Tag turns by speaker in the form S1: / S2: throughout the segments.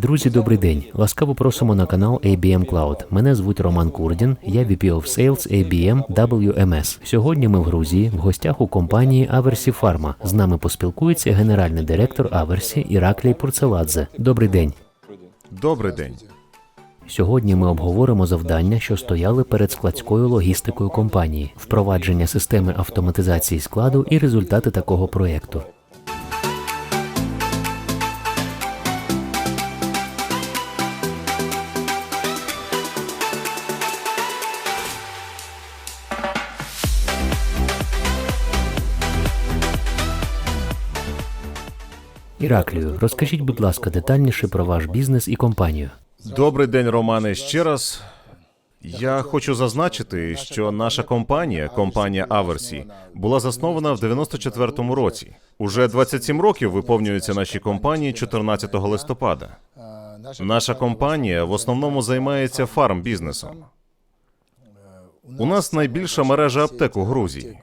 S1: Друзі, добрий день. Ласкаво просимо на канал ABM Cloud. Мене звуть Роман Курдін, я VP of Sales ABM WMS. Сьогодні ми в Грузії в гостях у компанії Аверсі Фарма. З нами поспілкується генеральний директор Аверсі Іраклій Пурцеладзе. Добрий день.
S2: Добрий день.
S1: Сьогодні ми обговоримо завдання, що стояли перед складською логістикою компанії, впровадження системи автоматизації складу і результати такого проєкту. Іраклію, розкажіть, будь ласка, детальніше про ваш бізнес і компанію.
S2: Добрий день, Романе. Ще раз. Я хочу зазначити, що наша компанія, компанія Аверсі, була заснована в 94-му році. Уже 27 років виповнюється нашій компанії 14 листопада. Наша компанія в основному займається фарм-бізнесом. У нас найбільша мережа аптек у Грузії.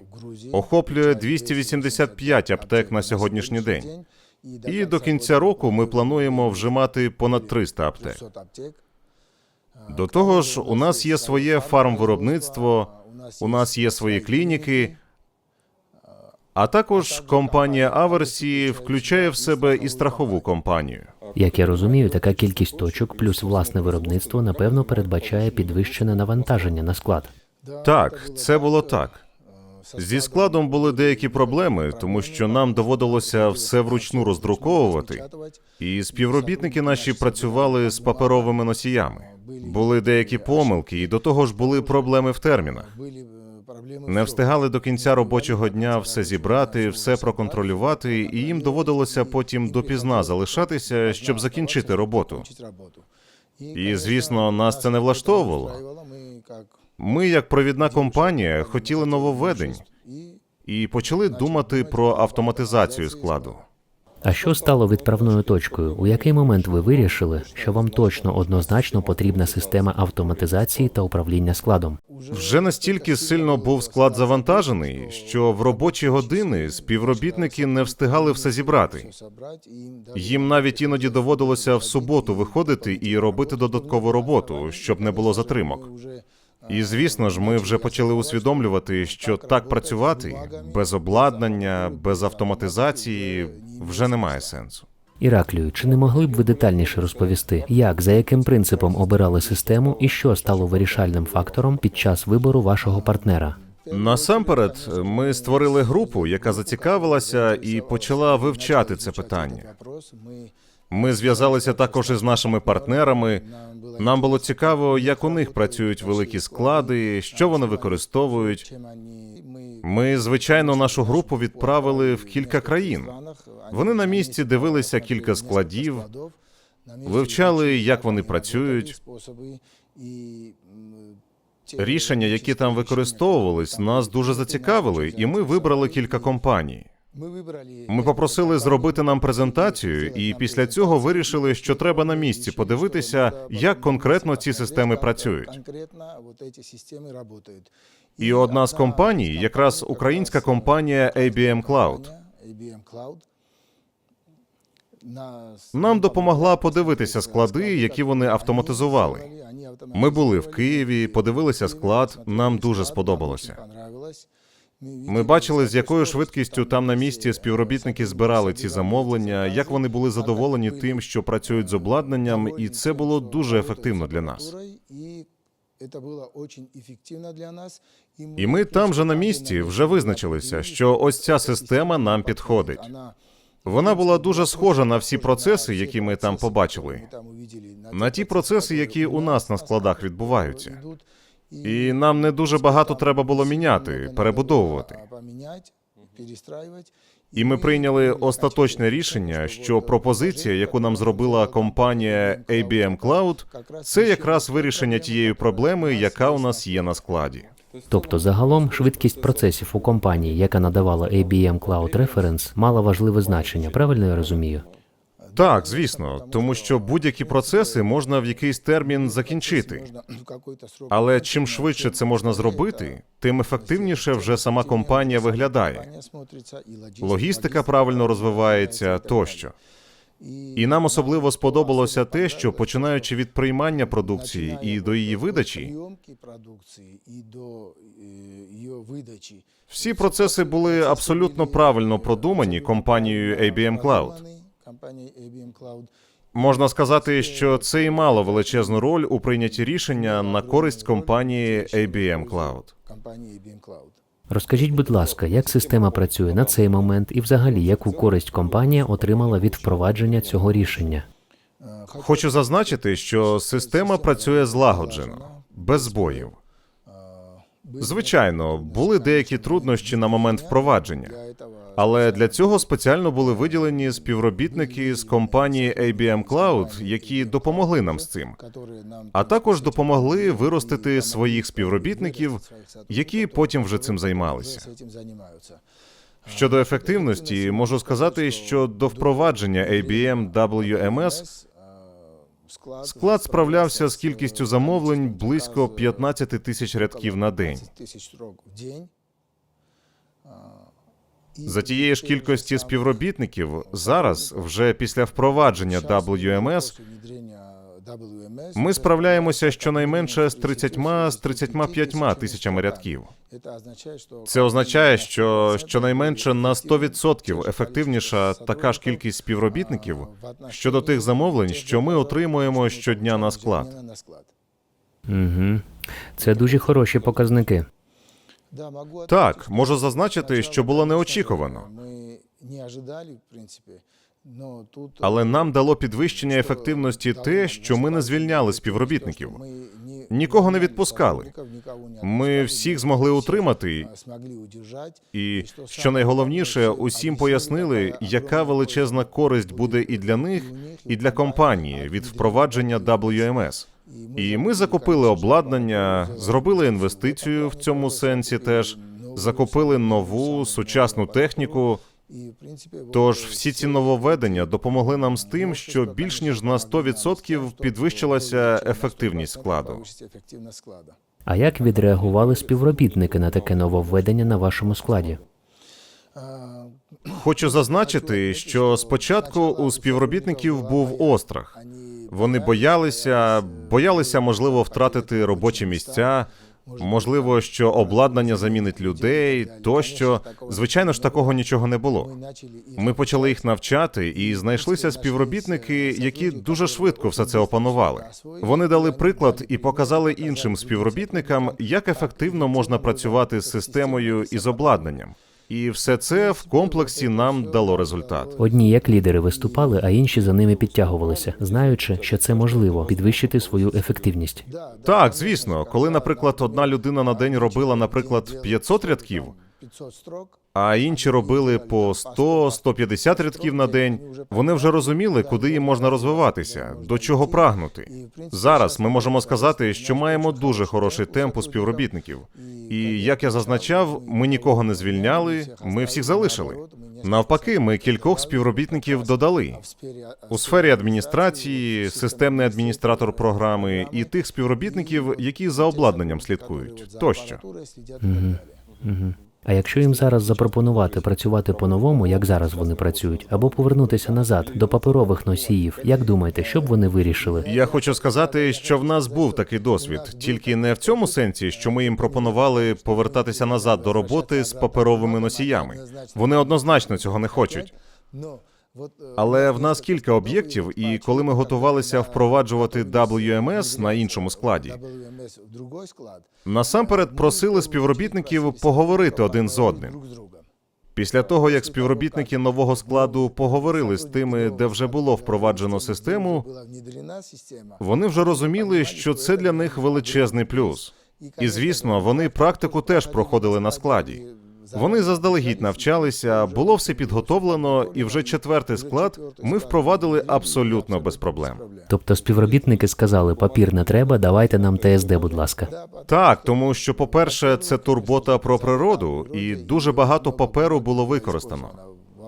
S2: Охоплює 285 аптек на сьогоднішній день. І до кінця року ми плануємо вже мати понад 300 аптек. До того ж, у нас є своє фармвиробництво, у нас є свої клініки. А також компанія Аверсі включає в себе і страхову компанію.
S1: Як я розумію, така кількість точок плюс власне виробництво напевно передбачає підвищене навантаження на склад.
S2: Так, це було так. Зі складом були деякі проблеми, тому що нам доводилося все вручну роздруковувати, і співробітники наші працювали з паперовими носіями. Були деякі помилки, і до того ж були проблеми в термінах. Не встигали до кінця робочого дня все зібрати, все проконтролювати, і їм доводилося потім допізна залишатися, щоб закінчити роботу. І звісно, нас це не влаштовувало. Ми, як провідна компанія, хотіли нововведень і почали думати про автоматизацію складу.
S1: А що стало відправною точкою? У який момент ви вирішили, що вам точно однозначно потрібна система автоматизації та управління складом?
S2: Вже настільки сильно був склад завантажений, що в робочі години співробітники не встигали все зібрати. Їм навіть іноді доводилося в суботу виходити і робити додаткову роботу, щоб не було затримок. І звісно ж, ми вже почали усвідомлювати, що так працювати без обладнання, без автоматизації вже немає сенсу.
S1: Іраклію, чи не могли б ви детальніше розповісти, як за яким принципом обирали систему і що стало вирішальним фактором під час вибору вашого партнера?
S2: Насамперед, ми створили групу, яка зацікавилася і почала вивчати це питання. Ми зв'язалися також із нашими партнерами. Нам було цікаво, як у них працюють великі склади, що вони використовують. Ми, звичайно, нашу групу відправили в кілька країн. Вони на місці дивилися кілька складів, вивчали, як вони працюють. Рішення, які там використовувались, нас дуже зацікавили, і ми вибрали кілька компаній. Ми попросили зробити нам презентацію, і після цього вирішили, що треба на місці подивитися, як конкретно ці системи працюють. І одна з компаній, якраз українська компанія ABM Cloud, нам допомогла подивитися склади, які вони автоматизували. Ми були в Києві, подивилися склад. Нам дуже сподобалося. Ми бачили, з якою швидкістю там на місці співробітники збирали ці замовлення, як вони були задоволені тим, що працюють з обладнанням, і це було дуже ефективно для нас. І ми там же на місці вже визначилися, що ось ця система нам підходить. Вона була дуже схожа на всі процеси, які ми там побачили, на ті процеси, які у нас на складах відбуваються. І нам не дуже багато треба було міняти, перебудовувати. І ми прийняли остаточне рішення, що пропозиція, яку нам зробила компанія ABM Cloud, це якраз вирішення тієї проблеми, яка у нас є на складі.
S1: Тобто, загалом, швидкість процесів у компанії, яка надавала ABM Cloud Reference, мала важливе значення. Правильно я розумію?
S2: Так, звісно, тому що будь-які процеси можна в якийсь термін закінчити. Але чим швидше це можна зробити, тим ефективніше вже сама компанія виглядає. Логістика правильно розвивається тощо. І нам особливо сподобалося те, що починаючи від приймання продукції і до її видачі, всі процеси були абсолютно правильно продумані компанією ABM Cloud.
S3: Компанією ABM Cloud.
S2: Можна сказати, що це і мало величезну роль у прийнятті рішення на користь компанії ABM Cloud.
S3: Компанії.
S1: Розкажіть, будь ласка, як система працює на цей момент і взагалі яку користь компанія отримала від впровадження цього рішення?
S3: Е,
S2: Хочу зазначити, що система працює злагоджено, без збоїв. Звичайно, були деякі труднощі на момент впровадження, але для цього спеціально були виділені співробітники з компанії ABM Cloud, які допомогли нам з цим. А також допомогли виростити своїх співробітників, які потім вже цим займалися. Щодо ефективності, можу сказати, що до впровадження ABM WMS
S3: склад
S2: справлявся з кількістю замовлень близько 15 тисяч рядків на день. За тієї ж кількості співробітників зараз, вже після впровадження WMS, ми справляємося щонайменше з 30 з 35 тисячами рядків. Це означає, що щонайменше на 100% ефективніша така ж кількість співробітників щодо тих замовлень, що ми отримуємо щодня на склад.
S1: Угу. Це дуже хороші показники.
S2: Так, можу зазначити, що було неочікувано. Але нам дало підвищення ефективності те, що ми не звільняли співробітників. Нікого не відпускали. Ми всіх змогли утримати, і що найголовніше, усім пояснили, яка величезна користь буде і для них, і для компанії від впровадження WMS. І ми закупили обладнання, зробили інвестицію в цьому сенсі теж, закупили нову сучасну техніку. Тож всі ці нововведення допомогли нам з тим, що більш ніж на 100% підвищилася ефективність складу.
S1: А як відреагували співробітники на таке нововведення на вашому складі?
S2: Хочу зазначити, що спочатку у співробітників був острах. Вони боялися, боялися, можливо, втратити робочі місця, можливо, що обладнання замінить людей, тощо. Звичайно ж, такого нічого не було. Ми почали їх навчати, і знайшлися співробітники, які дуже швидко все це опанували. Вони дали приклад і показали іншим співробітникам, як ефективно можна працювати з системою і з обладнанням. І все це в комплексі нам дало результат.
S1: Одні як лідери виступали, а інші за ними підтягувалися, знаючи, що це можливо підвищити свою ефективність.
S2: Так, звісно, коли, наприклад, одна людина на день робила, наприклад, 500 рядків,
S3: 500 строк.
S2: А інші робили по 100-150 рядків на день, вони вже розуміли, куди їм можна розвиватися, до чого прагнути. Зараз ми можемо сказати, що маємо дуже хороший темп у співробітників. І як я зазначав, ми нікого не звільняли, ми всіх залишили. Навпаки, ми кількох співробітників додали у сфері адміністрації, системний адміністратор програми і тих співробітників, які за обладнанням слідкують, тощо.
S1: Угу. А якщо їм зараз запропонувати працювати по-новому, як зараз вони працюють, або повернутися назад до паперових носіїв, як думаєте, що б вони вирішили?
S2: Я хочу сказати, що в нас був такий досвід, тільки не в цьому сенсі, що ми їм пропонували повертатися назад до роботи з паперовими носіями. Вони однозначно цього не хочуть. Але в нас кілька об'єктів, і коли ми готувалися впроваджувати WMS на іншому складі, насамперед просили співробітників поговорити один з одним. Після того, як співробітники нового складу поговорили з тими, де вже було впроваджено систему, вони вже розуміли, що це для них величезний плюс. І звісно, вони практику теж проходили на складі. Вони заздалегідь навчалися, було все підготовлено, і вже четвертий склад ми впровадили абсолютно без проблем.
S1: Тобто співробітники сказали, папір не треба, давайте нам ТСД, будь ласка.
S2: Так, тому що, по-перше, це турбота про природу, і дуже багато паперу було використано.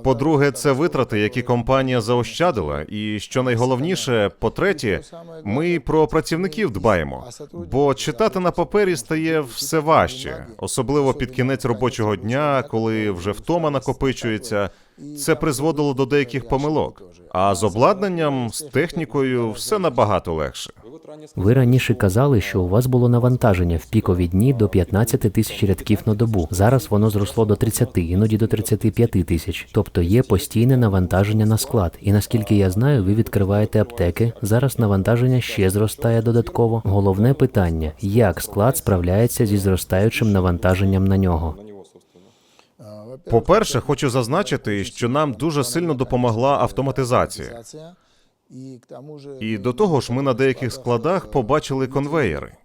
S2: По-друге, це витрати, які компанія заощадила. І що найголовніше, по-третє, ми про працівників дбаємо. Бо читати на папері стає все важче, особливо під кінець робочого дня, коли вже втома накопичується. це призводило до деяких помилок. А з обладнанням, з технікою все набагато легше.
S1: Ви раніше казали, що у вас було навантаження в пікові дні до 15 тисяч рядків на добу. Зараз воно зросло до 30, іноді до 35 тисяч. Тобто є постійне навантаження на склад. І наскільки я знаю, ви відкриваєте аптеки. Зараз навантаження ще зростає додатково. Головне питання: як склад справляється зі зростаючим навантаженням на нього?
S2: По-перше, хочу зазначити, що нам дуже сильно допомогла автоматизація.
S3: І,
S2: до того ж, ми на деяких складах побачили конвеєри.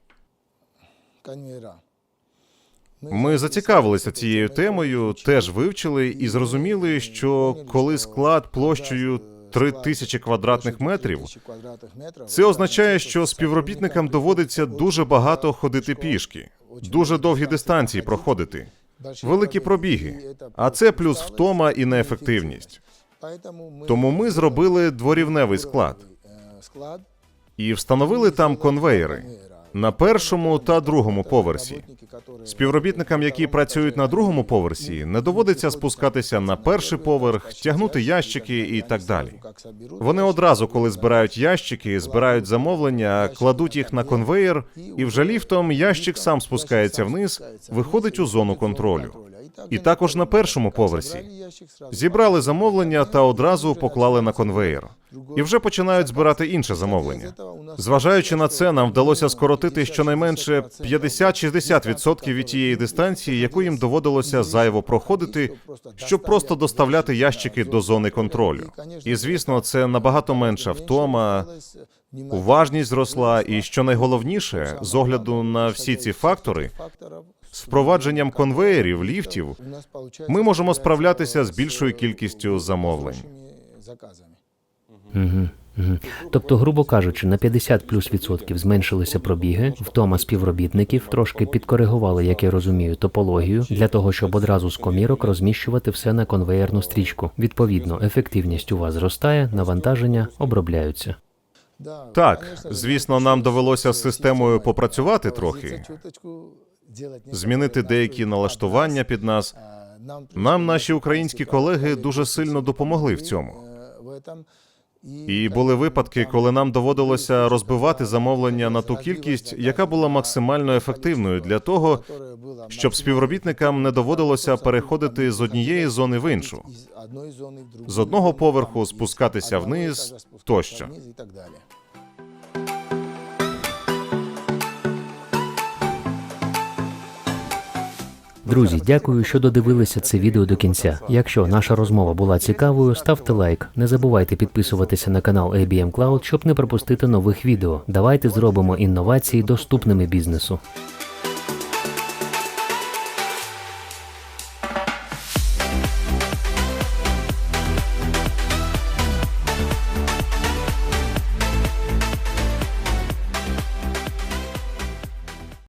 S2: Ми зацікавилися цією темою, теж вивчили і зрозуміли, що коли склад площею 3000 квадратних метрів, це означає, що співробітникам доводиться дуже багато ходити пішки, дуже довгі дистанції проходити, великі пробіги. А це плюс втома і неефективність. Тому ми зробили дворівневий
S3: склад
S2: і встановили там конвеєри на першому та другому поверсі. Співробітникам, які працюють на другому поверсі, не доводиться спускатися на перший поверх, тягнути ящики і так далі. Вони одразу, коли збирають ящики, збирають замовлення, кладуть їх на конвеєр, і вже ліфтом ящик сам спускається вниз, виходить у зону контролю. І також на першому поверсі зібрали замовлення та одразу поклали на конвеєр. І вже починають збирати інше замовлення. Зважаючи на це, нам вдалося скоротити щонайменше 50-60% від тієї дистанції, яку їм доводилося зайво проходити, щоб просто доставляти ящики до зони контролю. І звісно, це набагато менша втома, уважність зросла, і що найголовніше, з огляду на всі ці фактори, з впровадженням конвеєрів, ліфтів, ми можемо справлятися з більшою кількістю замовлень.
S1: Угу. Угу. Тобто, грубо кажучи, на 50 плюс відсотків зменшилися пробіги, втома співробітників трошки підкоригували, як я розумію, топологію для того, щоб одразу з комірок розміщувати все на конвеєрну стрічку. Відповідно, ефективність у вас зростає, навантаження обробляються.
S2: Так, звісно, нам довелося з системою попрацювати трохи, змінити деякі налаштування під нас. Нам наші українські колеги дуже сильно допомогли в цьому. І були випадки, коли нам доводилося розбивати замовлення на ту кількість, яка була максимально ефективною для того, щоб співробітникам не доводилося переходити з однієї зони в іншу, з одного поверху спускатися вниз тощо.
S1: Друзі, дякую, що додивилися це відео до кінця. Якщо наша розмова була цікавою, ставте лайк. Не забувайте підписуватися на канал ABM Cloud, щоб не пропустити нових відео. Давайте зробимо інновації доступними бізнесу.